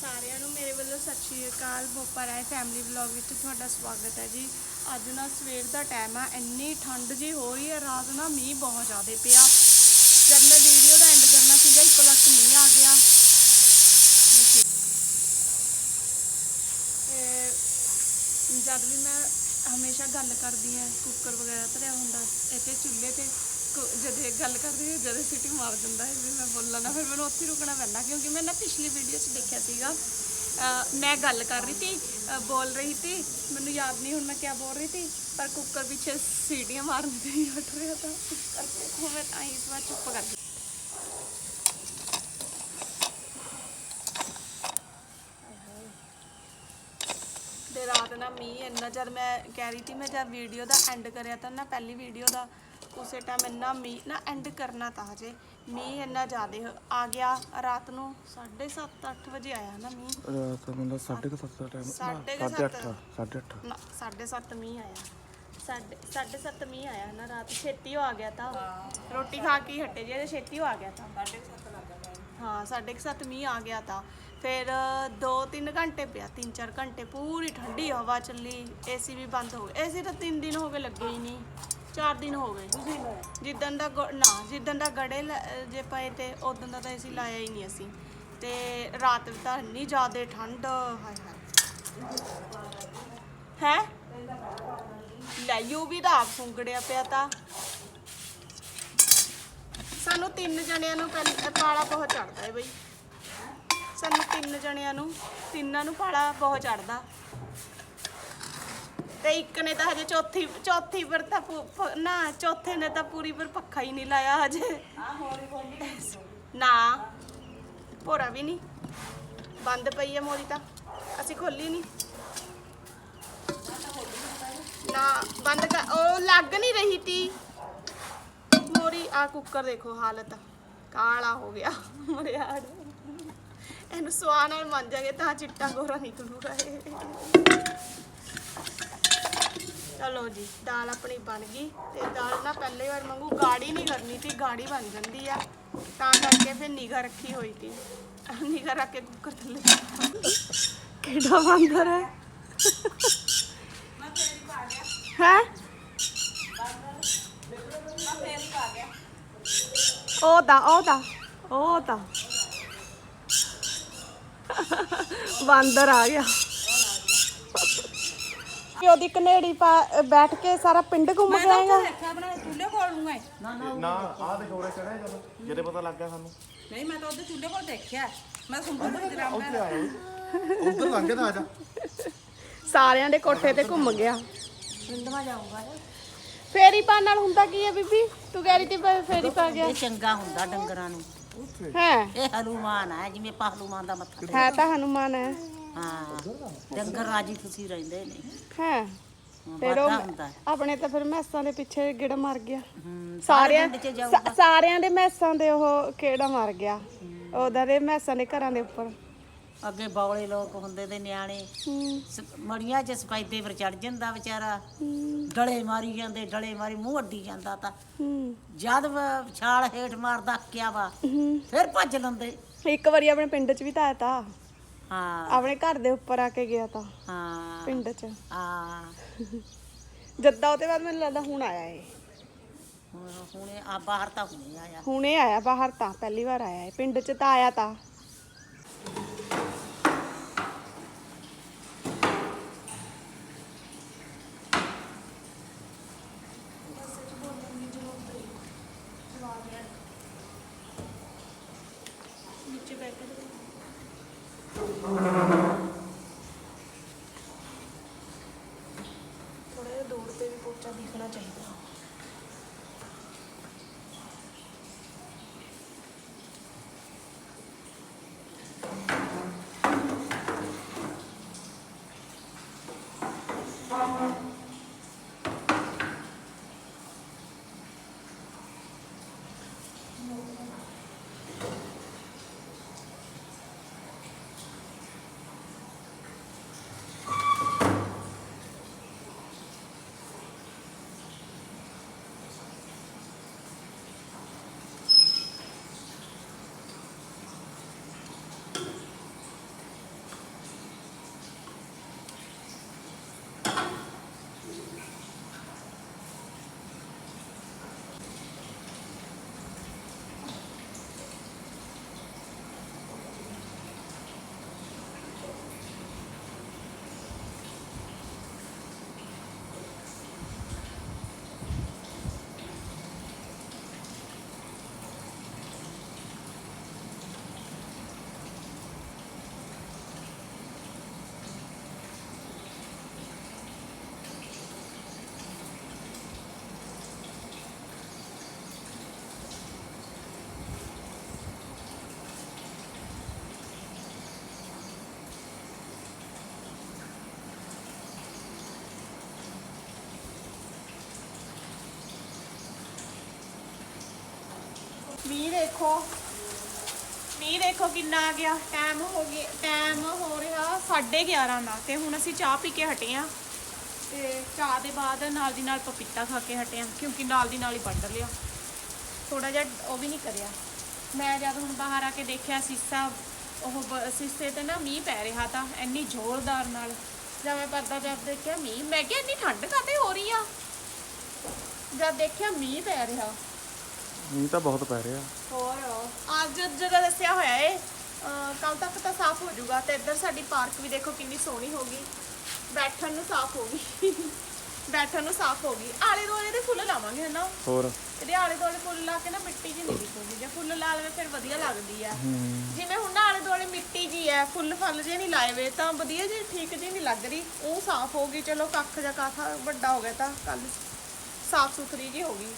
ਸਾਰਿਆਂ ਨੂੰ ਮੇਰੇ ਵੱਲੋਂ ਸਤਿ ਸ਼੍ਰੀ ਅਕਾਲ। ਬੋਪਾ ਰਾਏ ਫੈਮਿਲੀ ਵਲੌਗ ਵਿੱਚ ਤੁਹਾਡਾ ਸਵਾਗਤ ਹੈ ਜੀ। ਅੱਜ ਨਾ ਸਵੇਰ ਦਾ ਟਾਈਮ ਆ, ਇੰਨੀ ਠੰਡ ਜੀ ਹੋ ਰਹੀ ਹੈ, ਰਾਤ ਨਾ ਮੀਂਹ ਬਹੁਤ ਜ਼ਿਆਦਾ ਪਿਆ। ਜਦ ਮੈਂ ਵੀਡੀਓ ਦਾ ਐਂਡ ਕਰਨਾ ਸੀਗਾ, ਇੱਕੋ ਲੱਖ ਮੀਂਹ ਆ ਗਿਆ। ਜਦ ਵੀ ਮੈਂ ਹਮੇਸ਼ਾ ਗੱਲ ਕਰਦੀ ਹਾਂ ਕੁੱਕਰ ਵਗੈਰਾ ਧਰਿਆ ਹੁੰਦਾ, ਇੱਥੇ ਚੁੱਲ੍ਹੇ ਤੇ ਜਦ ਗੱਲ ਕਰਦੀ ਹਾਂ ਜਦ ਸਿਟੀ ਮਾਰ ਦਿੰਦਾ ਹੈ, ਵੀ ਮੈਂ ਬੋਲਾਂ ਨਾ, ਫਿਰ ਮੈਨੂੰ ਉੱਥੇ ਰੁਕਣਾ ਪੈਂਦਾ, ਕਿਉਂਕਿ ਮੈਂ ਨਾ ਪਿਛਲੀ ਵੀਡੀਓ 'ਚ ਦੇਖਿਆ ਸੀਗਾ। ਮੈਂ ਗੱਲ ਕਰ ਰਹੀ ਸੀ ਬੋਲ ਰਹੀ ਸੀ, ਮੈਨੂੰ ਯਾਦ ਨਹੀਂ ਹੁਣ ਮੈਂ ਕੀ ਬੋਲ ਰਹੀ ਸੀ, ਪਰ ਕੁੱਕਰ ਪਿੱਛੇ ਸੀਟੀਆਂ ਮਾਰਨ ਤੇ ਹੀ ਹਟ ਰਿਹਾ ਤਾਂ ਇਸ ਕਰਕੇ ਹੁਣ ਮੈਂ ਤਾਂ ਇਸ ਵਾਰ ਚੁੱਪ ਕਰ ਗਈ। ਤੇ ਰਾਤ ਨਾ ਮੀਂਹ ਇੰਨਾ, ਜਦ ਮੈਂ ਕਹਿ ਰਹੀ ਸੀ, ਮੈਂ ਜਦ ਵੀਡੀਓ ਦਾ ਐਂਡ ਕਰਿਆ ਤਾਂ ਨਾ, ਪਹਿਲੀ ਵੀਡੀਓ ਦਾ ਉਸੇ ਟਾਈਮ ਇੰਨਾ ਮੀਂਹ ਨਾ ਐਂਡ ਕਰਨਾ ਤਾਂ ਹਜੇ। ਮੀਂਹ ਇੰਨਾ ਜ਼ਿਆਦਾ ਆ ਗਿਆ ਰਾਤ ਨੂੰ 7:30 8 ਵਜੇ ਆਇਆ ਨਾ ਮੀਂਹ। ਰਾਤ 7:30 ਦਾ ਟਾਈਮ ਸਾਢੇ ਕੁ 8:30 ਸੱਤ। 8:30 ਨਾ 7:30 ਮੀਂਹ ਆਇਆ। ਸਾਢੇ 7:30 ਮੀਂਹ ਆਇਆ ਨਾ ਰਾਤ ਛੇਤੀ ਹੋ ਆ ਗਿਆ ਤਾਂ। ਰੋਟੀ ਖਾ ਕੇ ਹੀ ਹਟੇ ਜੇ ਛੇਤੀ ਹੋ ਆ ਗਿਆ ਤਾਂ। ਹਾਂ ਸਾਢੇ ਕੁ ਸੱਤ ਮੀਂਹ ਆ ਗਿਆ ਤਾਂ। ਫਿਰ 2-3 ਘੰਟੇ ਪਿਆ 3-4 ਘੰਟੇ ਪੂਰੀ ਠੰਡੀ ਹਵਾ ਚੱਲੀ ਏਸੀ ਵੀ ਬੰਦ ਹੋ ਗਏ ਏਸੀ ਤਾਂ 3 ਦਿਨ ਹੋ ਗਏ ਲੱਗੇ ਹੀ ਨਹੀਂ। 4 ਦਿਨ ਹੋ ਗਏ। ਜਿੱਦਣ ਦਾ ਗ ਨਾ, ਜਿੱਦਣ ਦਾ ਗੜੇ ਲ- ਜੇ ਪਏ ਤੇ ਉਦੋਂ ਦਾ ਤਾਂ ਅਸੀਂ ਲਾਇਆ ਹੀ ਨਹੀਂ ਅਸੀਂ। ਤੇ ਰਾਤ ਵੀ ਤਾਂ ਇੰਨੀ ਜ਼ਿਆਦਾ ਠੰਡ, ਹਾਏ ਹਾਏ। ਹੈ? ਲੈ, ਯੂ ਵੀ ਤਾਂ ਆਪ ਸੁੰਗੜਿਆ ਪਿਆ ਤਾਂ। ਸਾਨੂੰ ਤਿੰਨ ਜਣਿਆਂ ਨੂੰ ਪਹਿਲ- ਪਾਲਾ ਬਹੁਤ ਚੜਦਾ ਹੈ ਬਈ। ਸਾਨੂੰ ਤਿੰਨ ਜਣਿਆਂ ਨੂੰ, ਤਿੰਨਾਂ ਨੂੰ ਪਾਲਾ ਬਹੁਤ ਚੜਦਾ ਤੇ ਇੱਕ ਨੇ ਤਾਂ ਹਜੇ ਚੌਥੀ ਚੌਥੀ ਪਰ ਤਾਂ ਪੂ- ਪ- ਨਾ ਚੌਥੇ ਨੇ ਤਾਂ ਪੂਰੀ ਪਰ ਪੱਖਾ ਹੀ ਨਹੀਂ ਲਾਇਆ ਹਜੇ। ਨਾ ਭੋਰਾ ਵੀ ਨਹੀਂ। ਬੰਦ ਪਈ ਹੈ ਮੋਰੀ ਤਾਂ। ਅਸੀਂ ਖੋਲੀ ਨਹੀਂ। ਨਾ ਬੰਦ ਕਰ ਉਹ ਲੱਗ ਨਹੀਂ ਰਹੀ ਤੀ। ਮੋਰੀ ਆ ਕੁੱਕਰ ਦੇਖੋ ਹਾਲਤ। ਕਾਲਾ ਹੋ ਗਿਆ। ਮਰਿਆੜ ਇਹਨੂੰ ਸਵਾ ਨਾਲ ਮੰਜਾਂਗੇ ਤਾਂ ਚਿੱਟਾ ਗੋਰਾ ਨਿਕਲੂਗਾ ਇਹ। ਚਲੋ ਜੀ ਦਾਲ ਆਪਣੀ ਬਣ ਗਈ ਤੇ ਦਾਲ ਨਾ ਪਹਿਲੇ ਵਾਰ ਵਾਂਗੂ ਗਾੜੀ ਨਹੀਂ ਕਰਨੀ ਸੀ ਗਾੜੀ ਬਣ ਜਾਂਦੀ ਆ। ਤਾਂ ਕਰਕੇ ਫਿਰ ਨਿਗਾ ਰੱਖੀ ਹੋਈ ਸੀ। ਨਿਗਾ ਰੱਖ ਕੇ ਕੁੱਕਰ ਥੱਲੇ ਕਿਹੜਾ ਬਾਂਦਰ ਹੈ? ਹੈ? ਉਹ ਤਾਂ ਉਹ ਤਾਂ ਉਹ ਤਾਂ। ਬਾਂਦਰ ਆ ਗਿਆ। ਕਿ ਉਹਦੀ ਕਨੇੜੀ ਪਾ ਬੈਠ ਕੇ ਸਾਰਾ ਪਿੰਡ ਘੁੰਮ ਕੇ ਆਏਗਾ ਦੇਖਿਆ ਬਣਾ ਚੁੱਲ੍ਹੇ ਕੋਲ ਨੂੰ ਹੈ ਨਾ ਆਹ ਦੇ ਜੋੜੇ ਚੜਿਆ ਜਦੋਂ ਜਿਹਦੇ ਪਤਾ ਲੱਗ ਗਿਆ ਸਾਨੂੰ। ਨਹੀਂ ਮੈਂ ਤਾਂ ਉਹਦੇ ਚੁੱਲ੍ਹੇ ਕੋਲ ਦੇਖਿਆ। ਮੈਂ ਸੁਣਦਾ ਤਾਂ ਜਰਾ ਉੱਥੇ ਆਇਆ ਉੱਧਰ ਲੰਘ ਗਿਆ ਤਾਂ ਆ ਜਾ। ਸਾਰਿਆਂ ਦੇ ਕੋਠੇ ਤੇ ਘੁੰਮ ਗਿਆ। ਰਿੰਦਵਾ ਜਾਊਗਾ ਫੇਰੀ ਪਾ ਨਾਲ ਹੁੰਦਾ ਕੀ ਹੈ ਬੀਬੀ? ਤੂੰ ਕਹਿ ਰਹੀ ਤੀ ਫੇਰੀ ਪਾ ਗਿਆ। ਇਹ ਚੰਗਾ ਹੁੰਦਾ ਡੰਗਰਾਂ ਨੂੰ। ਹੈ? ਇਹ ਹਨੂਮਾਨ ਹੈ ਜਿਵੇਂ ਪਹਲੂਮਾਨ ਦਾ ਮੱਥਾ ਹੈ ਤਾਂ ਹਨੂਮਾਨ ਹੈ। ਹਾਂ। ਡੰਗਰ ਰਾਜੀ ਖੁਸ਼ੀ ਰਹਿੰਦੇ ਨੇ ਹੈ। ਫਿਰ ਵਾਧਾ ਉਹ ਹੁੰਦਾ ਹੈ। ਆਪਣੇ ਤਾਂ ਫਿਰ ਮੈਸਾਂ ਦੇ ਪਿੱਛੇ ਗਿੜਾ ਮਰ ਗਿਆ। ਹੂੰ, ਸਾਰਿਆਂ ਪਿੰਡ 'ਚ ਜਾਊਗਾ। ਸਾ- ਸਾਰਿਆਂ ਦੇ ਮੈਸਾਂ ਦੇ ਉਹ ਕਿਹੜਾ ਮਰ ਗਿਆ। ਉਹਦਾ ਦੇ ਮੈਸਾਂ ਦੇ ਘਰਾਂ ਦੇ ਉੱਪਰ। ਅੱਗੇ ਬੌਲੇ ਲੋਕ ਹੁੰਦੇ ਤੇ ਨਿਆਣੇ। ਹੂੰ, ਸ- ਮੜੀਆਂ 'ਚ ਸਪਾਈਦੇ ਪਰ ਚੜ ਜਾਂਦਾ ਵਿਚਾਰਾ। ਹੂੰ, ਡਲੇ ਮਾਰੀ ਜਾਂਦੇ ਡਲੇ ਮਾਰੀ ਮੂੰਹ ਅੱਡੀ ਜਾਂਦਾ ਤਾਂ। ਹੂੰ, ਜਦ ਵ- ਛਾਲ ਹੇਠ ਮਾਰਦਾ ਕਿਆ ਵਾ। ਹੂੰ। ਫਿਰ ਭੱਜ ਲੈਂਦੇ। ਇੱਕ ਵਾਰੀ ਆਪਣੇ ਪਿੰਡ 'ਚ ਵੀ ਤਾਂ ਆਇਆ ਤਾ। ਹਾਂ। ਆਪਣੇ ਘਰ ਦੇ ਉੱਪਰ ਆ ਕੇ ਗਿਆ ਤਾਂ ਹਾਂ। ਪਿੰਡ 'ਚ। ਹਾਂ। ਜੱਦਾ ਉਹਦੇ ਬਾਅਦ ਮੈਨੂੰ ਲੱਗਦਾ ਹੁਣ ਆਇਆ ਏ ਹੁਣ ਹੁਣੇ ਆ ਬਾਹਰ ਤਾਂ ਹੁਣੇ ਆਇਆ। ਹੁਣੇ ਆਇਆ ਬਾਹਰ ਤਾਂ ਪਹਿਲੀ ਵਾਰ ਆਇਆ ਏ ਪਿੰਡ 'ਚ ਤਾਂ ਆਇਆ ਤਾਂ। ਦੇਖੋ। ਮੀਂਹ ਦੇਖੋ ਕਿੰਨਾ ਆ ਗਿਆ। ਟਾਈਮ ਹੋ ਗਿਆ ਟਾਈਮ ਹੋ ਰਿਹਾ 11:30 ਦਾ ਤੇ ਹੁਣ ਅਸੀਂ ਚਾਹ ਪੀ ਕੇ ਹਟੇ ਆ। ਤੇ ਚਾਹ ਦੇ ਬਾਅਦ ਨਾਲ ਦੀ ਨਾਲ ਪਪੀਤਾ ਖਾ ਕੇ ਹਟੇ ਆ, ਕਿਉਂਕਿ ਨਾਲ ਦੀ ਨਾਲ ਹੀ ਵੱਢ ਲਿਆ। ਥੋੜਾ ਜਿਹਾ ਉਹ ਵੀ ਨਹੀਂ ਕਰਿਆ। ਮੈਂ ਜਦ ਹੁਣ ਬਾਹਰ ਆ ਕੇ ਦੇਖਿਆ ਸੀਸਾ, ਉਹ ਸੀਸੇ ਤੇ ਨਾ ਮੀਂਹ ਪੈ ਰਿਹਾ ਤਾਂ ਇੰਨੀ ਜ਼ੋਰਦਾਰ ਨਾਲ। ਜਦ ਮੈਂ ਪਰਦਾ ਜਦ ਦੇਖਿਆ ਮੀਂਹ, ਮੈਂ ਕਿਹਾ ਇੰਨੀ ਠੰਡ ਕਾਤੇ ਹੋ ਰਹੀ ਆ? ਜਦ ਦੇਖਿਆ ਮੀਂਹ ਪੈ ਰਿਹਾ। ਮੀਂਹ ਤਾਂ ਬਹੁਤ ਪੈ ਰਿਹਾ। ਹੋਰ ਅੱਜ ਜਦੋਂ ਦੱਸਿਆ ਹੋਇਆ ਏ ਕੱਲ ਤੱਕ ਤਾਂ ਸਾਫ਼ ਹੋ ਜਾਊਗਾ ਤੇ ਇੱਧਰ ਸਾਡੀ ਪਾਰਕ ਵੀ ਦੇਖੋ ਕਿੰਨੀ ਸੋਹਣੀ ਹੋ ਗਈ। ਬੈਠਣ ਨੂੰ ਸਾਫ਼ ਹੋ ਗਈ। ਬੈਠਣ ਨੂੰ ਸਾਫ਼ ਹੋ ਗਈ। ਆਲੇ ਦੁਆਲੇ ਦੇ ਫੁੱਲ ਲਾਵਾਂਗੇ ਹਨਾ। ਹੋਰ? ਇਹਦੇ ਆਲੇ ਦੁਆਲੇ ਫੁੱਲ ਲਾ ਕੇ ਨਾ ਮਿੱਟੀ ਜੀ ਨਹੀਂ ਦਿਖੂਗੀ ਜੇ ਫੁੱਲ ਲਾ ਲਵੇ ਫਿਰ ਵਧੀਆ ਲੱਗਦੀ ਆ। ਜਿਵੇਂ ਹੁਣ ਨਾ ਆਲੇ ਦੁਆਲੇ ਮਿੱਟੀ ਜੀ ਹੈ ਫੁੱਲ ਫਲ ਜੇ ਨਹੀਂ ਲਾਏ ਵੇ ਤਾਂ ਵਧੀਆ ਜੀ ਠੀਕ ਜੀ ਨਹੀਂ ਲੱਗ ਰਹੀ। ਉਹ ਸਾਫ਼ ਹੋ ਗਈ। ਚਲੋ ਕੱਖ ਜਾਂ ਕਾਫਾ ਵੱਡਾ ਹੋ ਗਿਆ ਤਾਂ ਕੱਲ ਸਾਫ਼ ਸੁਥਰੀ ਜੀ ਹੋ ਗਈ।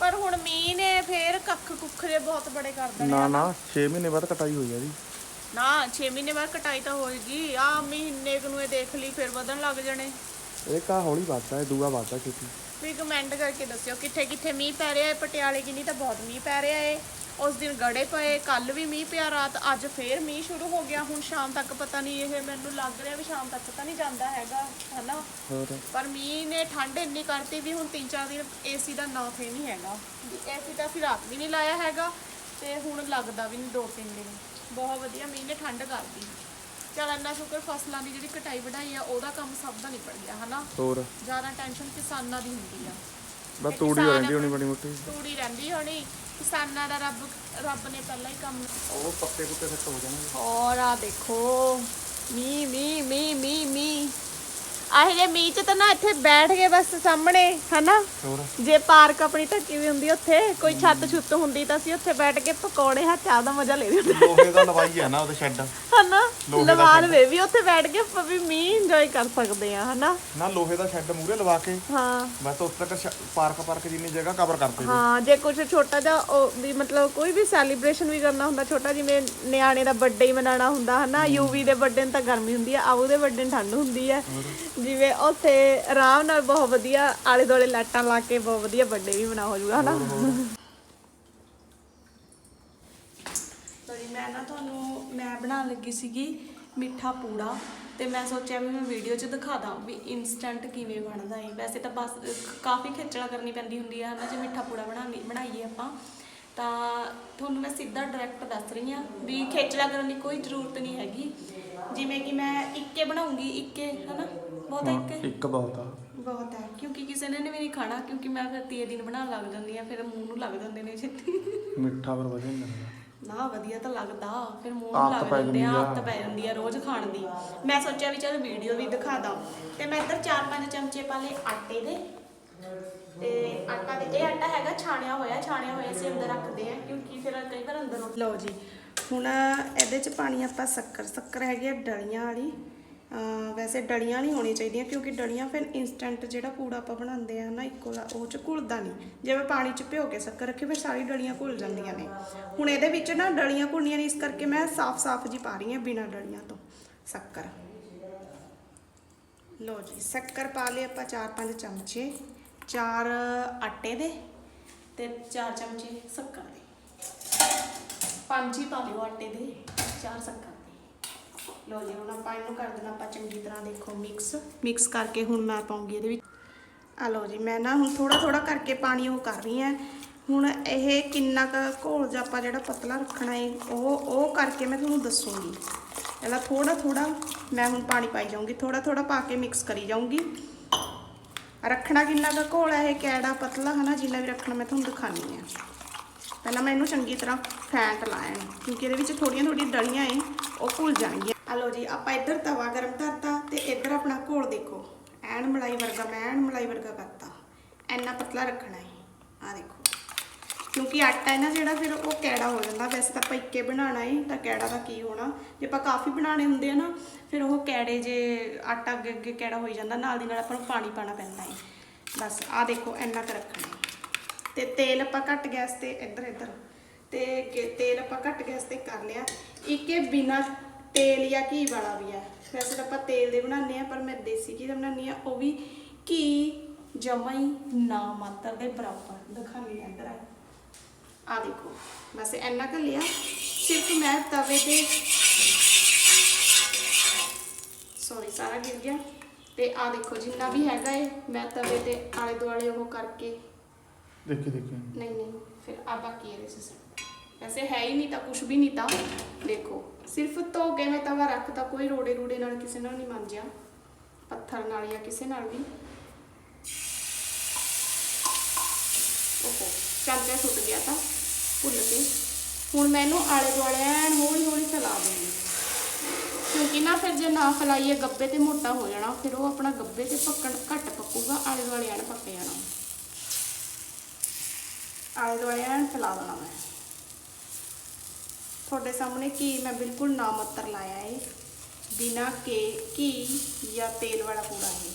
ਪਰ ਹੁਣ ਮੀਂਹ ਨੇ ਫੇਰ ਕੱਖ ਕੁੱਖ ਜੇ ਬਹੁਤ ਬੜੇ ਕਰ ਦੇਣੇ ਨਾ। ਨਾ 6 ਮਹੀਨੇ ਬਾਅਦ ਕਟਾਈ ਹੋਈ ਆ ਜੀ। ਨਾ 6 ਮਹੀਨੇ ਬਾਅਦ ਕਟਾਈ ਤਾਂ ਹੋਏਗੀ। ਆ ਮਹੀਨੇ ਕੁ ਨੂੰ ਇਹ ਦੇਖ ਲਈ ਫਿਰ ਵਧਣ ਲੱਗ ਜਾਣੇ। ਇਹ ਕਾ ਹੌਲੀ ਵੱਧਦਾ ਇਹ ਦੂਆ ਵੱਧਦਾ ਛੇਤੀ। ਵੀ ਕਮੈਂਟ ਕਰਕੇ ਦੱਸਿਓ ਕਿੱਥੇ ਕਿੱਥੇ ਮੀਂਹ ਪੈ ਰਿਹਾ ਹੈ ਪਟਿਆਲੇ ਕਿੰਨੀ ਤਾਂ ਬਹੁਤ ਮੀਂਹ ਪੈ ਰਿਹਾ ਹੈ। ਉਸ ਦਿਨ ਗੜੇ ਪਏ ਕੱਲ ਵੀ ਮੀਂਹ ਪਿਆ ਰਾਤ ਅੱਜ ਫੇਰ ਮੀਂਹ ਸ਼ੁਰੂ ਹੋ ਗਿਆ। ਹੁਣ ਸ਼ਾਮ ਤੱਕ ਪਤਾ ਨਹੀਂ ਇਹ ਮੈਨੂੰ ਲੱਗ ਰਿਹਾ ਵੀ ਸ਼ਾਮ ਤੱਕ ਤਾਂ ਨਹੀਂ ਜਾਂਦਾ ਹੈਗਾ ਹਨਾ? ਹੋਰ? ਪਰ ਮੀਂਹ ਨੇ ਠੰਡ ਇੰਨੀ ਕਰਤੀ ਵੀ ਹੁਣ 3-4 ਦਿਨ ਏਸੀ ਦਾ ਨਾਂ ਤੇ ਨਹੀਂ ਹੈਗਾ। ਏਸੀ ਤਾਂ ਅਸੀਂ ਰਾਤ ਵੀ ਨਹੀਂ ਲਾਇਆ ਹੈਗਾ ਤੇ ਹੁਣ ਲੱਗਦਾ ਵੀ ਨਹੀਂ 2-3 ਦਿਨ। ਬਹੁਤ ਵਧੀਆ ਮੀਂਹ ਨੇ ਠੰਡ ਕਰਤੀ। ਚਲ ਇੰਨਾ ਸ਼ੁਕਰ ਫਸਲਾਂ ਦੀ ਜਿਹੜੀ ਕਟਾਈ ਵਢਾਈ ਆ ਉਹਦਾ ਕੰਮ ਸਭ ਦਾ ਨਿਪਟ ਗਿਆ ਹਨਾ? ਹੋਰ? ਜ਼ਿਆਦਾ ਟੈਨਸ਼ਨ ਕਿਸਾਨਾਂ ਦੀ ਹੁੰਦੀ ਆ। ਬਸ ਤੇ ਤੂੜੀ ਹੋ ਕਿਸਾਨ ਰਹਿੰਦੀ ਹੋਣੀ ਬੜੀ ਮੋਟੀ। ਤੂੜੀ ਰਹਿੰਦੀ ਹੋਣੀ ਕਿਸਾਨਾਂ ਦਾ ਰੱਬ ਰੱਬ ਨੇ ਪਹਿਲਾਂ ਹੀ ਕੰਮ ਉਹ ਪੱਕੇ ਪੁੱਤੇ ਸੈੱਟ ਹੋ ਜਾਣਗੇ। ਔਰ ਆ ਦੇਖੋ ਮੀ ਮੀ ਮੀ ਮੀ ਮੀ ਆਹ ਜੇ ਮੀਂਹ ਚ ਤਾਂ ਨਾ ਇੱਥੇ ਬੈਠ ਕੇ ਬਸ ਸਾਹਮਣੇ ਹਨਾ? ਜੇ ਪਾਰਕ ਆਪਣੀ ਢੱਕੀ ਵੀ ਹੁੰਦੀ ਉੱਥੇ ਕੋਈ ਛੱਤ ਛੁੱਤ ਹੁੰਦੀ ਤਾਂ ਅਸੀਂ ਉੱਥੇ ਬੈਠ ਕੇ ਪਕੌੜੇ ਹੱਥ ਚਾਹ ਦਾ ਮਜ਼ਾ ਲੈ ਲੈਂਦੇ ਲੋਹੇ ਦਾ ਲਵਾਈ ਹੈ ਨਾ ਉਹਦੇ ਸ਼ੈੱਡ। ਹਨਾ? ਲਵਾ ਲਵੇ ਵੀ ਉੱਥੇ ਬੈਠ ਕੇ ਆਪਾਂ ਵੀ ਮੀਂਹ ਇੰਜੋਏ ਕਰ ਸਕਦੇ ਆ ਹਨਾ? ਨਾ ਲੋਹੇ ਦਾ ਸ਼ੈੱਡ ਮੂਰੇ ਲਵਾ ਕੇ। ਹਾਂ। ਮੈਂ ਤਾਂ ਉੱਥੇ ਤੱਕ ਪਾਰਕ ਪਾਰਕ ਜਿੰਨੀ ਜਗ੍ਹਾ ਕਵਰ ਕਰਦੇ ਸੀ। ਹਾਂ ਜੇ ਕੁਝ ਛੋਟਾ ਜਿਹਾ ਉਹ ਵੀ ਮਤਲਬ ਕੋਈ ਵੀ ਸੈਲੀਬ੍ਰੇਸ਼ਨ ਵੀ ਕਰਨਾ ਹੁੰਦਾ ਛੋਟਾ ਜਿਵੇਂ ਨਿਆਣੇ ਦਾ ਬਰਥਡੇ ਹੀ ਮਨਾਉਣਾ ਹੁੰਦਾ ਹਨਾ? ਯੂਵੀ ਦੇ ਬਰਥਡੇ ਨੂੰ ਤਾਂ ਗਰਮੀ ਹੁੰਦੀ ਆ ਆਊ ਦੇ ਬਰਥਡੇ ਨੂੰ ਠੰਡ ਹੁੰਦੀ ਆ। ਜਿਵੇਂ ਉੱਥੇ ਆਰਾਮ ਨਾਲ ਬਹੁਤ ਵਧੀਆ ਆਲੇ ਦੁਆਲੇ ਲਾਈਟਾਂ ਲਾ ਕੇ ਬਹੁਤ ਵਧੀਆ ਬਰਥਡੇ ਵੀ ਮਨਾ ਹੋ ਜਾਊਗਾ ਹਨਾ? ਸੋਰੀ ਮੈਂ ਨਾ ਤੁਹਾਨੂੰ ਮੈਂ ਬਣਾਉਣ ਲੱਗੀ ਸੀਗੀ ਮਿੱਠਾ ਪੂੜਾ ਤੇ ਮੈਂ ਸੋਚਿਆ ਵੀ ਮੈਂ ਵੀਡੀਓ 'ਚ ਦਿਖਾ ਦਾਂ ਵੀ ਇਨਸਟੈਂਟ ਕਿਵੇਂ ਬਣਦਾ ਹੈ ਵੈਸੇ ਤਾਂ ਬਸ ਕਾਫੀ ਖੇਚਲਾ ਕਰਨੀ ਪੈਂਦੀ ਹੁੰਦੀ ਹੈ ਨਾ ਜੇ ਮਿੱਠਾ ਪੂੜਾ ਬਣਾਉਣੀ ਬਣਾਈਏ ਆਪਾਂ। ਤਾਂ ਤੁਹਾਨੂੰ ਮੈਂ ਸਿੱਧਾ ਡਾਇਰੈਕਟ ਦੱਸ ਰਹੀ ਹਾਂ ਵੀ ਖੇਚਲਾ ਕਰਨ ਦੀ ਕੋਈ ਜ਼ਰੂਰਤ ਨਹੀਂ ਹੈਗੀ। ਜਿਵੇਂ ਕਿ ਮੈਂ ਇੱਕੇ ਬਣਾਉਂਗੀ ਇੱਕੇ ਹਨਾ? ਬਹੁਤ ਇੱਕੇ? ਇੱਕ ਬਹੁਤ ਆ। ਬਹੁਤ ਹੈ ਕਿਉਂਕਿ ਕਿਸੇ ਨੇ ਵੀ ਨਹੀਂ ਖਾਣਾ ਕਿਉਂਕਿ ਮੈਂ ਫਿਰ ਤੀਏ ਦਿਨ ਬਣਾਉਣ ਲੱਗ ਜਾਂਦੀ ਆ ਫਿਰ ਮੂੰਹ ਨੂੰ ਲੱਗ ਜਾਂਦੇ ਨੇ ਛੇਤੀ। ਮਿੱਠਾ ਪਰ ਵਜਨ ਨਹੀਂ ਲੱਗਦਾ। ਨਾ ਵਧੀਆ ਤਾਂ ਲੱਗਦਾ ਫਿਰ ਮੂੰਹ ਨੂੰ ਆਦਤ ਲੱਗ ਪੈ ਜਾਂਦੇ ਆ ਜਾਂਦੀ ਆ। ਆਦਤ ਪੈ ਜਾਂਦੀ ਆ ਰੋਜ਼ ਖਾਣ ਦੀ। ਮੈਂ ਸੋਚਿਆ ਵੀ ਚਲ ਵੀਡੀਓ ਵੀ ਦਿਖਾ ਦਾਂ। ਤੇ ਮੈਂ ਇੱਧਰ 4-5 ਚਮਚੇ ਪਾ ਲਏ ਆਟੇ ਦੇ। ਤੇ ਆਟਾ ਦੇ ਇਹ ਆਟਾ ਹੈਗਾ ਛਾਣਿਆ ਹੋਇਆ ਛਾਣਿਆ ਹੋਇਆ ਅਸੀਂ ਅੰਦਰ ਰੱਖਦੇ ਆ ਕਿਉਂਕਿ ਫਿਰ ਕਈ ਵਾਰ ਅੰਦਰ ਲਓ ਜੀ ਹੁਣ ਇਹਦੇ ਚ ਪਾਣੀ ਆਪਾਂ ਸ਼ੱਕਰ ਸ਼ੱਕਰ ਹੈਗੀ ਆ ਡਲੀਆਂ ਵਾਲੀ। ਵੈਸੇ ਡਲੀਆਂ ਨਹੀਂ ਹੋਣੀਆਂ ਚਾਹੀਦੀਆਂ ਕਿਉਂਕਿ ਡਲੀਆਂ ਫਿਰ ਇਨਸਟੈਂਟ ਜਿਹੜਾ ਪੂੜਾ ਆਪਾਂ ਬਣਾਉਂਦੇ ਆ ਨਾ ਇੱਕੋ ਲਾ, ਉਹ ਚ ਘੁਲਦਾ ਨਹੀਂ। ਜਿਵੇਂ ਪਾਣੀ ਚ ਭਿਓ ਕੇ ਸ਼ੱਕਰ ਰੱਖੀ, ਫਿਰ ਸਾਰੀ ਡਲੀਆਂ ਘੁਲ ਜਾਂਦੀਆਂ ਨੇ। ਹੁਣ ਇਹਦੇ ਵਿੱਚ ਨਾ ਡਲੀਆਂ ਘੁਲਣੀਆਂ ਨਹੀਂ ਇਸ ਕਰਕੇ ਮੈਂ ਸਾਫ਼-ਸਾਫ਼ ਜੀ ਪਾ ਰਹੀ ਹਾਂ ਬਿਨਾਂ ਡਲੀਆਂ ਤੋਂ। ਸ਼ੱਕਰ। ਲਓ ਜੀ, ਸ਼ੱਕਰ ਪਾ ਲਈ ਆਪਾਂ 4-5 ਚਮਚੇ। ਚਾਰ ਆਟੇ ਦੇ ਤੇ 4 ਚਮਚੇ ਸ਼ੱਕਰ ਦੇ। ਪੰਜ ਹੀ ਪਾ ਲਿਓ ਆਟੇ ਦੇ, ਚਾਰ ਸ਼ੱਕਰ ਦੇ। ਲਓ ਜੀ, ਹੁਣ ਆਪਾਂ ਇਹਨੂੰ ਕਰ ਦੇਣਾ, ਆਪਾਂ ਚੰਗੀ ਤਰ੍ਹਾਂ ਦੇਖੋ ਮਿਕਸ ਮਿਕਸ ਕਰਕੇ ਹੁਣ ਮੈਂ ਪਾਉਂਗੀ ਇਹਦੇ ਵਿੱਚ। ਆ ਲਓ ਜੀ, ਮੈਂ ਨਾ ਹੁਣ ਥੋੜਾ ਥੋੜਾ ਕਰਕੇ ਪਾਣੀ ਉਹ ਕਰ ਰਹੀ ਹਾਂ। ਹੁਣ ਇਹ ਕਿੰਨਾ ਕੁ ਘੋਲ ਜਾਂ ਆਪਾਂ ਜਿਹੜਾ ਪਤਲਾ ਰੱਖਣਾ ਹੈ ਉਹ ਉਹ ਕਰਕੇ ਮੈਂ ਤੁਹਾਨੂੰ ਦੱਸੂਗੀ। ਪਹਿਲਾਂ ਥੋੜਾ ਥੋੜਾ ਮੈਂ ਹੁਣ ਪਾਣੀ ਪਾਈ ਜਾਊਂਗੀ ਥੋੜਾ ਥੋੜਾ ਪਾ ਕੇ ਮਿਕਸ ਕਰੀ ਜਾਊਂਗੀ। ਰੱਖਣਾ ਕਿੰਨਾ ਕੁ ਘੋਲ ਹੈ, ਇਹ ਕੈੜਾ ਪਤਲਾ ਹਨਾ, ਜਿੰਨਾ ਵੀ ਰੱਖਣਾ ਮੈਂ ਤੁਹਾਨੂੰ ਦਿਖਾਣੀ ਹੈ ਪਹਿਲਾਂ ਮੈਂ ਇਹਨੂੰ ਚੰਗੀ ਤਰ੍ਹਾਂ ਫੈਂਟ ਲਾਇਆ ਕਿਉਂਕਿ ਇਹਦੇ ਵਿੱਚ ਥੋੜੀਆਂ ਥੋੜੀਆਂ ਡਲੀਆਂ ਏ, ਉਹ ਭੁੱਲ ਜਾਣਗੀਆਂ। ਆ ਲਓ ਜੀ, ਆਪਾਂ ਇੱਧਰ ਤਵਾ ਗਰਮ ਕਰਤਾ ਤੇ ਇੱਧਰ ਆਪਣਾ ਘੋਲ ਦੇਖੋ। ਐਨ ਮਲਾਈ ਵਰਗਾ ਮੈਂ ਐਨ ਮਲਾਈ ਵਰਗਾ ਕਰਤਾ। ਐਨਾ ਪਤਲਾ ਰੱਖਣਾ ਹੈ ਆ ਦੇਖੋ। ਕਿਉਂਕਿ ਆਟਾ ਹੈ ਨਾ ਜਿਹੜਾ, ਫਿਰ ਉਹ ਕੈੜਾ ਹੋ ਜਾਂਦਾ। ਵੈਸੇ ਤਾਂ ਆਪਾਂ ਇੱਕੇ ਬਣਾਉਣਾ ਹੈ ਤਾਂ ਕੈੜਾ ਦਾ ਕੀ ਹੋਣਾ? ਜੇ ਆਪਾਂ ਕਾਫੀ ਬਣਾਉਣੇ ਹੁੰਦੇ ਆ ਨਾ, ਫਿਰ ਉਹ ਕੈੜੇ ਜੇ ਆਟਾ ਅੱਗੇ ਅੱਗੇ ਕੈੜਾ ਹੋਈ ਜਾਂਦਾ, ਨਾਲ ਦੀ ਨਾਲ ਆਪਾਂ ਨੂੰ ਪਾਣੀ ਪਾਣਾ ਪੈਂਦਾ ਹੈ ਬਸ ਆ ਦੇਖੋ ਇੰਨਾ ਕੁ ਰੱਖਣਾ ਤੇ ਤੇਲ ਆਪਾਂ ਘੱਟ ਗੈਸ ਤੇ ਇੱਧਰ ਇੱਧਰ। ਤੇ ਗੇ- ਤੇਲ ਆਪਾਂ ਘੱਟ ਗੈਸ ਤੇ ਕਰ ਲਿਆ। ਇੱਕ ਇਹ ਬਿਨਾ ਤੇਲ ਜਾਂ ਘੀ ਵਾਲਾ ਵੀ ਆ ਵੈਸੇ ਤਾਂ ਆਪਾਂ ਤੇਲ ਦੇ ਬਣਾਉਂਦੇ ਆ ਪਰ ਮੈਂ ਦੇਸੀ ਘੀ ਦਾ ਬਣਾਉਂਦੀ ਆ ਉਹ ਵੀ ਘੀ, ਜਮਾ ਹੀ ਨਾ ਮਾਤਰ ਦੇ ਬਰਾਬਰ। ਦਿਖਾਣੀ ਇੱਧਰ। ਆ ਆ ਦੇਖੋ। ਬਸ ਇੰਨਾ ਕੁ ਲਿਆ। ਸਿਰਫ ਮੈਂ ਤਵੇ ਤੇ ਸੌਰੀ ਸਾਰਾ ਗਿਰ ਗਿਆ। ਤੇ ਆ ਦੇਖੋ, ਜਿੰਨਾ ਵੀ ਹੈਗਾ ਏ ਮੈਂ ਤਵੇ ਤੇ ਆਲੇ ਦੁਆਲੇ ਉਹ ਕਰਕੇ ਦੇਖੀ ਦੇਖੀ। ਨਹੀਂ ਨਹੀਂ, ਫਿਰ ਆ ਬਾਕੀ ਇਹਦੇ ਚ ਸੈੱਟ ਵੈਸੇ ਹੈ ਹੀ ਨਹੀਂ ਤਾਂ ਕੁਝ ਵੀ ਨਹੀਂ ਦੇਖੋ, ਸਿਰਫ ਧੋ ਕੇ ਮੈਂ ਤਵਾ ਰੱਖਤਾ, ਕੋਈ ਰੋੜੇ ਰੂੜੇ ਨਾਲ ਕਿਸੇ ਨਾਲ ਨਹੀਂ ਮਾਂਜਿਆ। ਪੱਥਰ ਨਾਲ ਜਾਂ ਕਿਸੇ ਨਾਲ ਵੀ। ਓਹੋ, ਚਾਂਚਾ ਸੁੱਟ ਗਿਆ ਤਾਂ ਭੁੱਲ ਕੇ। ਹੁਣ ਮੈਨੂੰ ਆਲੇ ਦੁਆਲੇ ਐਨ ਹੌਲੀ ਹੌਲੀ ਫੈਲਾ ਦੇਣੀ ਕਿਉਂਕਿ ਨਾ ਫਿਰ ਜੇ ਨਾ ਫੈਲਾਈਏ, ਗੱਬੇ ਤੇ ਮੋਟਾ ਹੋ ਜਾਣਾ, ਫਿਰ ਉਹ ਆਪਣਾ ਗੱਬੇ ਤੇ ਪੱਕਣ ਘੱਟ ਪੱਕੂਗਾ, ਆਲੇ ਦੁਆਲੇ ਐਨ ਪੱਕ ਜਾਣਾ। ਆਲੇ ਦੁਆਲੇ ਐਨ ਫੈਲਾ ਦੇਣਾ ਮੈਂ। ਤੁਹਾਡੇ ਸਾਹਮਣੇ ਕੀ ਮੈਂ ਬਿਲਕੁਲ ਨਾ ਮੱਤਰ ਲਾਇਆ ਏ? ਬਿਨਾ ਕੇ, ਘੀ ਜਾਂ ਤੇਲ ਵਾਲਾ ਪੂੜਾ ਹੈ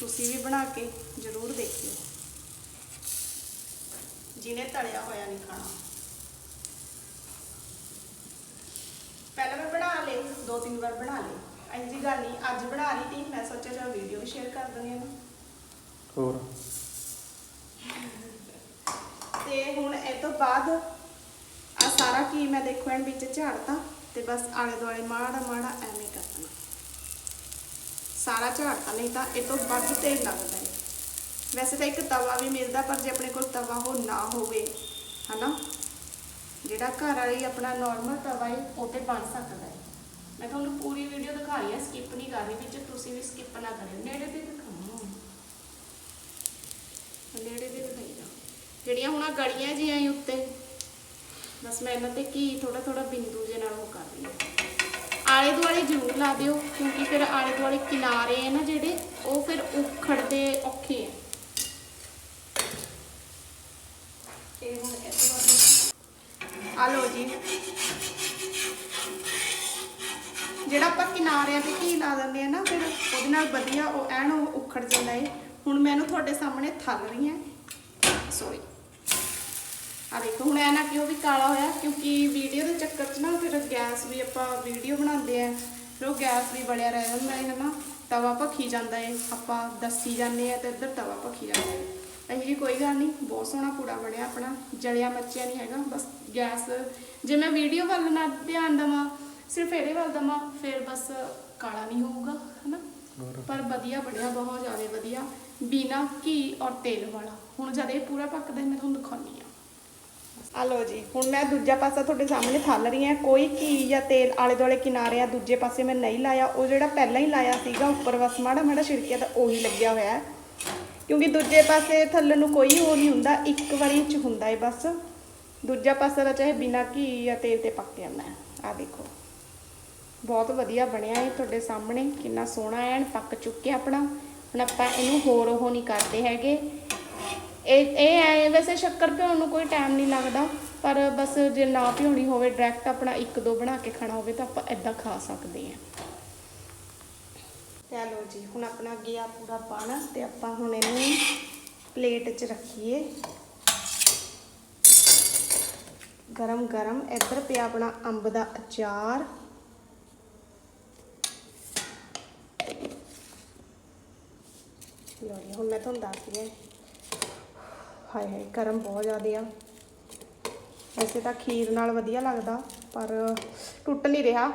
ਤੁਸੀਂ ਵੀ ਬਣਾ ਕੇ ਜ਼ਰੂਰ ਦੇਖਿਓ। ਜਿਹਨੇ ਤਲਿਆ ਹੋਇਆ ਨਹੀਂ ਖਾਣਾ। ਪਹਿਲਾਂ ਮੈਂ ਬਣਾ ਲਏ, ਦੋ ਤਿੰਨ ਵਾਰ ਬਣਾ ਲਏ। ਇੰਜੀ ਗੱਲ ਨਹੀਂ, ਅੱਜ ਬਣਾ ਲਈ ਤੀ, ਮੈਂ ਸੋਚਿਆ ਚਲ ਵੀਡੀਓ ਵੀ ਸ਼ੇਅਰ ਕਰ ਦਿੰਦੀ ਹਾਂ ਹੋਰ? ਤੇ ਹੁਣ ਇਹ ਤੋਂ ਬਾਅਦ ਆ ਸਾਰਾ ਕੀ ਮੈਂ ਦੇਖੋ ਐਨ ਵਿੱਚ ਝਾੜਤਾ ਤੇ ਬਸ ਆਲੇ ਦੁਆਲੇ ਮਾੜਾ ਮਾੜਾ ਐਵੇਂ ਕਰਨਾ। ਸਾਰਾ ਝਾੜਤਾ, ਨਹੀਂ ਤਾਂ ਇਹ ਤੋਂ ਵੱਧ ਤੇਲ ਲੱਗਦਾ ਹੈ। ਵੈਸੇ ਤਾਂ ਇੱਕ ਤਵਾ ਵੀ ਮਿਲਦਾ, ਪਰ ਜੇ ਆਪਣੇ ਕੋਲ ਤਵਾ ਹੋ ਨਾ ਹੋਵੇ, ਹਨਾ? ਜਿਹੜਾ ਘਰ ਵਾਲੀ ਆਪਣਾ ਨਾਰਮਲ ਤਵਾ ਹੈ, ਉਹ ਤੇ ਬਣ ਸਕਦਾ ਹੈ। ਮੈਂ ਤੁਹਾਨੂੰ ਪੂਰੀ ਵੀਡੀਓ ਦਿਖਾ ਰਹੀ ਹਾਂ ਸਕਿਪ ਨਹੀਂ ਕਰ ਰਹੀ, ਵਿੱਚ ਤੁਸੀਂ ਵੀ ਸਕਿਪ ਨਾ ਕਰਿਓ। ਨੇੜੇ ਤੇ ਦਿਖਾਵਾਂ ਨੇੜੇ ਤੇ ਦਿਖਾਈ ਜਿਹੜੀਆਂ ਹੁਣ ਆਹ ਗੜੀਆਂ ਜਿਹੀਆਂ ਹੀ ਉੱਤੇ। ਬਸ ਮੈਂ ਇਹਨਾਂ ਤੇ ਘੀ ਥੋੜਾ ਥੋੜਾ ਬਿੰਦੂ ਜੇ ਨਾਲ ਉਹ ਕਰ ਰਹੀ ਹਾਂ ਆਲੇ ਦੁਆਲੇ ਜ਼ਰੂਰ ਲਾ ਦਿਓ, ਕਿਉਂਕਿ ਫਿਰ ਆਲੇ ਦੁਆਲੇ ਕਿਨਾਰੇ ਹੈ ਨਾ ਜਿਹੜੇ, ਉਹ ਫਿਰ ਉਖੜਦੇ ਔਖੇ ਆ। ਆ? ਲਓ ਜੀ। ਜਿਹੜਾ ਆਪਾਂ ਕਿਨਾਰਿਆਂ ਤੇ ਘੀ ਲਾ ਦਿੰਦੇ ਆ ਨਾ, ਫਿਰ ਉਹਦੇ ਨਾਲ ਵਧੀਆ ਉਹ ਐਨ ਉਹ ਉਖੜ ਜਾਂਦਾ ਏ। ਹੁਣ ਮੈਂ ਇਹਨੂੰ ਤੁਹਾਡੇ ਸਾਹਮਣੇ ਥੱਲ ਰਹੀ ਹਾਂ ਸੋਰੀ ਆ ਦੇਖੋ ਹੁਣ ਐ ਨਾ ਕਿ ਉਹ ਵੀ ਕਾਲਾ ਹੋਇਆ ਕਿਉਂਕਿ ਵੀਡੀਓ ਦੇ ਚੱਕਰ 'ਚ ਨਾ ਫਿਰ ਗੈਸ ਵੀ ਆਪਾਂ ਵੀਡੀਓ ਬਣਾਉਂਦੇ ਆ ਫਿਰ ਉਹ ਗੈਸ ਵੀ ਬਲਿਆ ਰਹਿ ਜਾਂਦਾ ਹੈ ਨਾ ਤਵਾ ਭੱਖੀ ਜਾਂਦਾ ਏ ਆਪਾਂ ਦੱਸੀ ਜਾਂਦੇ ਆ ਤੇ ਇੱਧਰ ਤਵਾ ਭੱਖੀ ਜਾਂਦਾ ਏ ਇਹ ਜੀ ਕੋਈ ਗੱਲ ਨਹੀਂ ਬਹੁਤ ਸੋਹਣਾ ਪੂੜਾ ਬਣਿਆ ਆਪਣਾ ਜਲਿਆ ਮੱਚਿਆ ਨਹੀਂ ਹੈਗਾ ਬਸ ਗੈਸ। ਜੇ ਮੈਂ ਵੀਡੀਓ ਵੱਲ ਨਾ ਧਿਆਨ ਦਵਾਂ ਸਿਰਫ ਇਹਦੇ ਵੱਲ ਦਵਾਂ ਫਿਰ ਬਸ ਕਾਲਾ ਨਹੀਂ ਹੋਊਗਾ ਹਨਾ। ਪਰ ਵਧੀਆ ਬਣਿਆ ਬਹੁਤ ਜ਼ਿਆਦਾ ਵਧੀਆ। ਬਿਨਾ ਘੀ ਔਰ ਤੇਲ ਵਾਲਾ। ਹੁਣ ਜਦ ਇਹ ਪੂਰਾ ਪੱਕਦਾ ਮੈਂ ਤੁਹਾਨੂੰ ਦਿਖਾਉਣੀ ਆ ਆ ਲਓ ਜੀ, ਹੁਣ ਮੈਂ ਦੂਜਾ ਪਾਸਾ ਤੁਹਾਡੇ ਸਾਹਮਣੇ ਥੱਲ ਰਹੀ ਹਾਂ। ਕੋਈ ਘੀ ਜਾਂ ਤੇਲ ਆਲੇ ਦੁਆਲੇ ਕਿਨਾਰੇ ਆ, ਦੂਜੇ ਪਾਸੇ ਮੈਂ ਨਹੀਂ ਲਾਇਆ। ਉਹ ਜਿਹੜਾ ਪਹਿਲਾਂ ਹੀ ਲਾਇਆ ਸੀਗਾ, ਉੱਪਰ ਬਸ ਮਾੜਾ ਮਾੜਾ ਛਿੜਕਿਆ ਤਾਂ ਉਹੀ ਲੱਗਿਆ ਹੋਇਆ ਕਿਉਂਕਿ ਦੂਜੇ ਪਾਸੇ ਥੱਲੇ ਨੂੰ ਕੋਈ ਉਹ ਨਹੀਂ ਹੁੰਦਾ, ਇੱਕ ਵਾਰੀ ਚ ਹੁੰਦਾ ਹੈ ਬਸ। ਦੂਜਾ ਪਾਸਾ ਦਾ ਚਾਹੇ ਬਿਨਾ ਘੀ ਜਾਂ ਤੇਲ ਤੇ ਪੱਕ ਜਾਂਦਾ ਹੈ। ਆ ਦੇਖੋ। ਬਹੁਤ ਵਧੀਆ ਬਣਿਆ ਇਹ ਤੁਹਾਡੇ ਸਾਹਮਣੇ। ਕਿੰਨਾ ਸੋਹਣਾ ਐਨ ਪੱਕ ਚੁੱਕਿਆ ਆਪਣਾ। ਹੁਣ ਆਪਾਂ ਇਹਨੂੰ ਹੋਰ ਉਹ ਨਹੀਂ ਕਰਦੇ ਹੈਗੇ। ਇਹ ਇਹ ਐ ਵੈਸੇ ਸ਼ੱਕਰ ਭਿਉਣ ਨੂੰ ਕੋਈ ਟਾਈਮ ਨਹੀਂ ਲੱਗਦਾ, ਪਰ ਬਸ ਜੇ ਨਾ ਭਿਉਣੀ ਹੋਵੇ ਡਾਇਰੈਕਟ ਆਪਣਾ ਇੱਕ ਦੋ ਬਣਾ ਕੇ ਖਾਣਾ ਹੋਵੇ ਤਾਂ ਆਪਾਂ ਇਦਾਂ ਖਾ ਸਕਦੇ ਹਾਂ। ਚਲੋ ਜੀ, ਹੁਣ ਆਪਣਾ ਗਿਆ ਪੂਰਾ ਪਾਣਾ ਤੇ ਆਪਾਂ ਹੁਣ ਇਹਨੂੰ ਪਲੇਟ 'ਚ ਰੱਖੀਏ। ਗਰਮ ਗਰਮ, ਇੱਧਰ ਪਿਆ ਆਪਣਾ ਅੰਬ ਦਾ ਅਚਾਰ। ਲੋ ਜੀ, ਹੁਣ ਮੈਂ ਤੁਹਾਨੂੰ ਦੱਸਦੀ ਹਾਂ। ਹਾਏ ਹਾਏ ਗਰਮ ਬਹੁਤ ਜ਼ਿਆਦਾ ਆ। ਵੈਸੇ ਤਾਂ ਖੀਰ ਨਾਲ ਵਧੀਆ ਲੱਗਦਾ ਪਰ ਟੁੱਟ ਨਹੀਂ ਰਿਹਾ।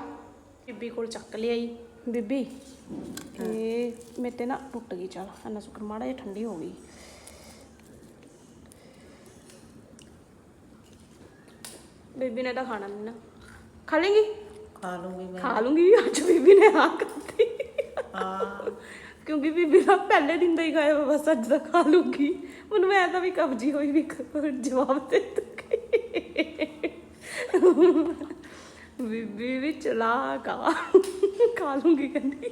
ਬੀਬੀ ਕੋਲ ਚੱਕ ਲਿਆਈ। ਬੀਬੀ ਇਹ ਮੇਰੇ ਤੇ ਨਾ ਟੁੱਟ ਗਈ ਚਲ ਇੰਨਾ ਸ਼ੁਕਰ ਮਾੜਾ ਜਿਹਾ ਠੰਡੀ ਹੋ ਗਈ। ਬੀਬੀ ਨੇ ਤਾਂ ਖਾਣਾ ਨਹੀਂ ਨਾ। ਖਾ ਲੇਂਗੀ? ਖਾ ਲੂੰਗੀ ਮੈਂ। ਖਾ ਲੂੰਗੀ ਅੱਜ ਬੀਬੀ ਨੇ ਹਾਂ ਕਰਤੀ ਹਾਂ। ਕਿਉਂਕਿ ਬੀਬੀ ਦਾ ਪਹਿਲੇ ਦਿਨ ਦਾ ਹੀ ਖਾਇਆ ਵਾ, ਬਸ ਅੱਜ ਦਾ ਖਾ ਲੂੰਗੀ। ਮੈਨੂੰ ਐ ਤਾਂ ਵੀ ਕਬਜੀ ਹੋਈ ਵੀ ਕ- ਜਵਾਬ ਦੇ ਦੂੰਗੀ ਬੀਬੀ ਵੀ ਚਲਾ ਕਾ ਖਾ ਲੂੰਗੀ ਕਹਿੰਦੀ।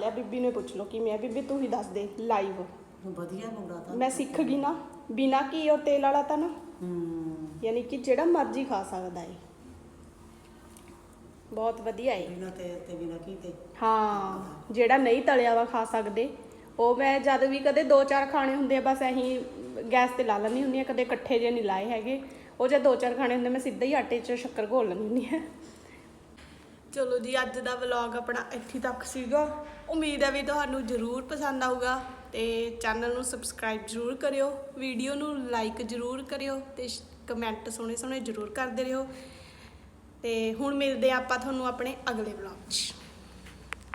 ਲਿਆ ਬੀਬੀ ਨੇ ਪੁੱਛ ਲਓ ਕਿ ਮੈਂ ਬੀਬੀ ਤੂੰ ਹੀ ਦੱਸ ਦੇ ਲਾਈਵ ਵਧੀਆ ਪੂਰਾ ਤਾਂ। ਮੈਂ ਸਿੱਖ ਗਈ ਨਾ। ਬਿਨਾ ਘੀ ਔਰ ਤੇਲ ਵਾਲਾ ਤਾਂ ਨਾ। ਹੂੰ। ਯਾਨੀ ਕਿ ਜਿਹੜਾ ਮਰਜ਼ੀ ਖਾ ਸਕਦਾ ਹੈ ਬਹੁਤ ਵਧੀਆ ਹੈ ਬਿਨਾ ਤੇ ਤੇ ਬਿਨਾ ਕੀ ਤੇ। ਹਾਂ ਜਿਹੜਾ ਨਹੀਂ ਤਲਿਆ ਵਾ ਖਾ ਸਕਦੇ ਉਹ ਮੈਂ ਜਦ ਵੀ ਕਦੇ ਦੋ ਚਾਰ ਖਾਣੇ ਹੁੰਦੇ ਆ ਬਸ ਐਹੀਂ ਗੈਸ ਤੇ ਲਾ ਲੈਂਦੀ ਹੁੰਦੀ ਆ ਕਦੇ ਇਕੱਠੇ ਜੇ ਨਹੀਂ ਲਾਏ ਹੈਗੇ। ਉਹ ਜੇ ਦੋ ਚਾਰ ਖਾਣੇ ਹੁੰਦੇ ਮੈਂ ਸਿੱਧਾ ਹੀ ਆਟੇ 'ਚ ਸ਼ੱਕਰ ਘੋਲ ਲੈਂਦੀ ਹੁੰਦੀ ਆ। ਚਲੋ ਜੀ ਅੱਜ ਦਾ ਵਲੌਗ ਆਪਣਾ ਇੱਥੇ ਤੱਕ ਸੀਗਾ। ਉਮੀਦ ਹੈ ਵੀ ਤੁਹਾਨੂੰ ਜ਼ਰੂਰ ਪਸੰਦ ਆਊਗਾ ਤੇ ਚੈਨਲ ਨੂੰ ਸਬਸਕ੍ਰਾਈਬ ਜ਼ਰੂਰ ਕਰਿਓ ਵੀਡੀਓ ਨੂੰ ਲਾਈਕ ਜ਼ਰੂਰ ਕਰਿਓ ਤੇ ਕਮੈਂਟ ਸੋਹਣੇ ਸੋਹਣੇ ਜ਼ਰੂਰ ਕਰਦੇ ਰਹੋ। ਤੇ ਹੁਣ ਮਿਲਦੇ ਹਾਂ ਆਪਾਂ ਤੁਹਾਨੂੰ ਆਪਣੇ ਅਗਲੇ ਵਲੌਗ 'ਚ।